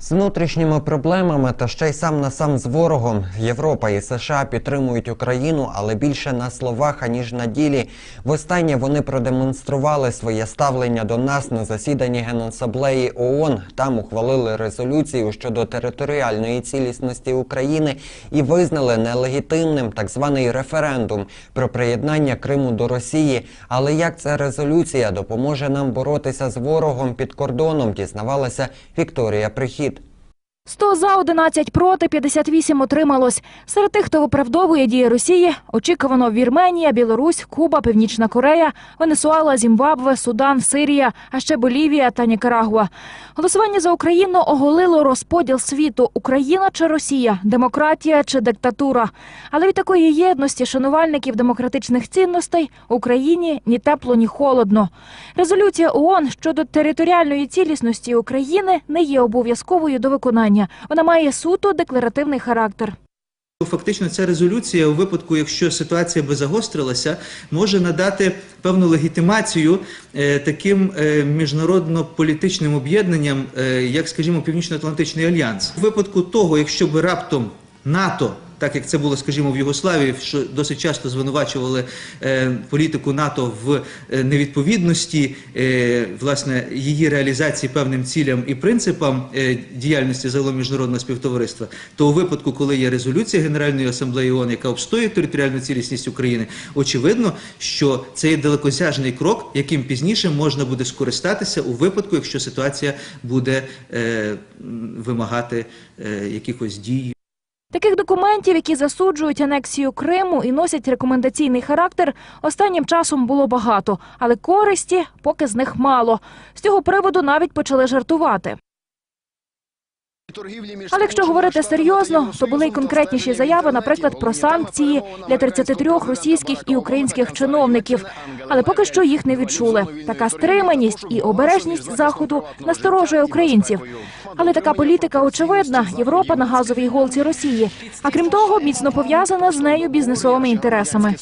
З внутрішніми проблемами та ще й сам на сам з ворогом Європа і США підтримують Україну, але більше на словах аніж на ділі. Востаннє вони продемонстрували своє ставлення до нас на засіданні Генасаблеї ООН. Там ухвалили резолюцію щодо територіальної цілісності України і визнали нелегітимним так званий референдум про приєднання Криму до Росії. Але як ця резолюція допоможе нам боротися з ворогом під кордоном, дізнавалася Вікторія Прихід. 100 за, 11 проти, 58 отрималось. Серед тих, хто виправдовує дії Росії, очікувано Вірменія, Білорусь, Куба, Північна Корея, Венесуела, Зімбабве, Судан, Сирія, а ще Болівія та Нікарагуа. Голосування за Україну оголило розподіл світу: Україна чи Росія, демократія чи диктатура. Але від такої єдності шанувальників демократичних цінностей Україні ні тепло, ні холодно. Резолюція ООН щодо територіальної цілісності України не є обов'язковою до виконання. Вона має суто декларативний характер. Фактично, ця резолюція у випадку, якщо ситуація би загострилася, може надати певну легітимацію е, таким е, міжнародно-політичним об'єднанням, е, як, скажімо, Північно-Атлантичний альянс. У випадку того, якщо би раптом НАТО, так як це було, скажімо, в Югославії, що досить часто звинувачували е, політику НАТО в е, невідповідності е, власне її реалізації певним цілям і принципам діяльності загалом міжнародного співтовариства, то у випадку, коли є резолюція Генеральної асамблеї ООН, яка обстоює територіальну цілісність України, очевидно, що це є далекосяжний крок, яким пізніше можна буде скористатися у випадку, якщо ситуація буде вимагати якихось дій. Таких документів, які засуджують анексію Криму і носять рекомендаційний характер, останнім часом було багато, але користі поки з них мало. З цього приводу навіть почали жартувати. Але якщо говорити серйозно, то були й конкретніші заяви, наприклад, про санкції для 33 російських і українських чиновників. Але поки що їх не відчули. Така стриманість і обережність заходу насторожує українців. Але така політика очевидна. Європа на газовій голці Росії. А крім того, міцно пов'язана з нею бізнесовими інтересами.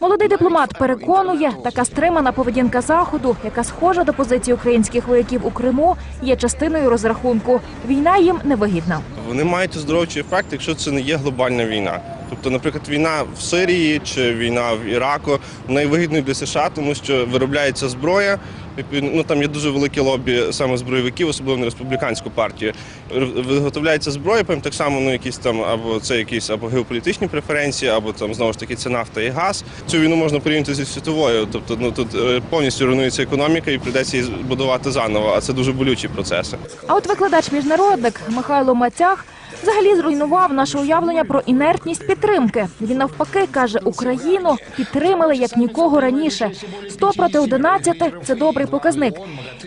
Молодий дипломат переконує, така стримана поведінка заходу, яка схожа до позиції українських вояків у Криму, є частиною розрахунку. Війна їм невигідна. Вони мають оздоровчий ефект, якщо це не є глобальна війна. Тобто, наприклад, війна в Сирії чи війна в Іраку вона є вигідною для США, тому що виробляється зброя. Ну там є дуже велике лобі саме збройовиків, особливо на республіканську партію. Виготовляється зброя, потім так само ну якісь там або це якісь або геополітичні преференції, або там знову ж таки це нафта і газ. Цю війну можна порівняти зі світовою. Тобто, ну тут е, повністю руйнується економіка і прийдеться її будувати заново. А це дуже болючі процеси. А от викладач міжнародник Михайло Мацях взагалі зруйнував наше уявлення про інертність підтримки. Він навпаки каже, Україну підтримали як нікого раніше. 100 проти 11 – це добрий показник.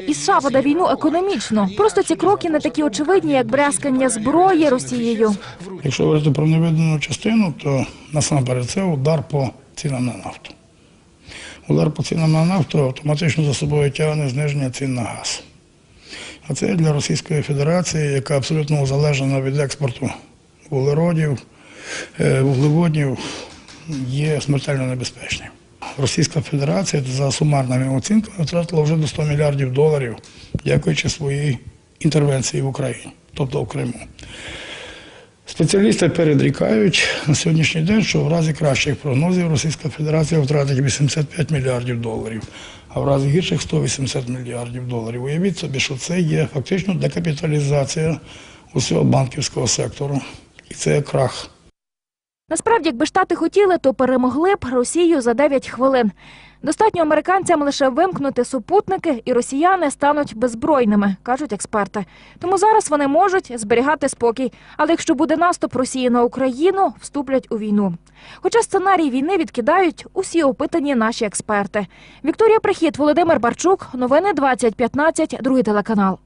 І США веде війну економічно. Просто ці кроки не такі очевидні, як брязкання зброї Росією. Якщо говорити про невидану частину, то насамперед це удар по цінам на нафту. Удар по цінам на нафту автоматично за собою тягне зниження цін на газ. А це для Російської Федерації, яка абсолютно залежна від експорту вуглеродів, е, вуглеводнів, є смертельно небезпечним. Російська Федерація за сумарними оцінками втратила вже до 100 мільярдів доларів, дякуючи своїй інтервенції в Україні, тобто в Криму. Спеціалісти передрікають на сьогоднішній день, що в разі кращих прогнозів Російська Федерація втратить 85 мільярдів доларів, а в разі гірших 180 мільярдів доларів. Уявіть собі, що це є фактично декапіталізація усього банківського сектору. І це крах. Насправді, якби штати хотіли, то перемогли б Росію за 9 хвилин. Достатньо американцям лише вимкнути супутники, і росіяни стануть беззбройними, кажуть експерти. Тому зараз вони можуть зберігати спокій. Але якщо буде наступ Росії на Україну, вступлять у війну. Хоча сценарій війни відкидають усі опитані наші експерти. Вікторія Прихід, Володимир Барчук, новини 2015, другий телеканал.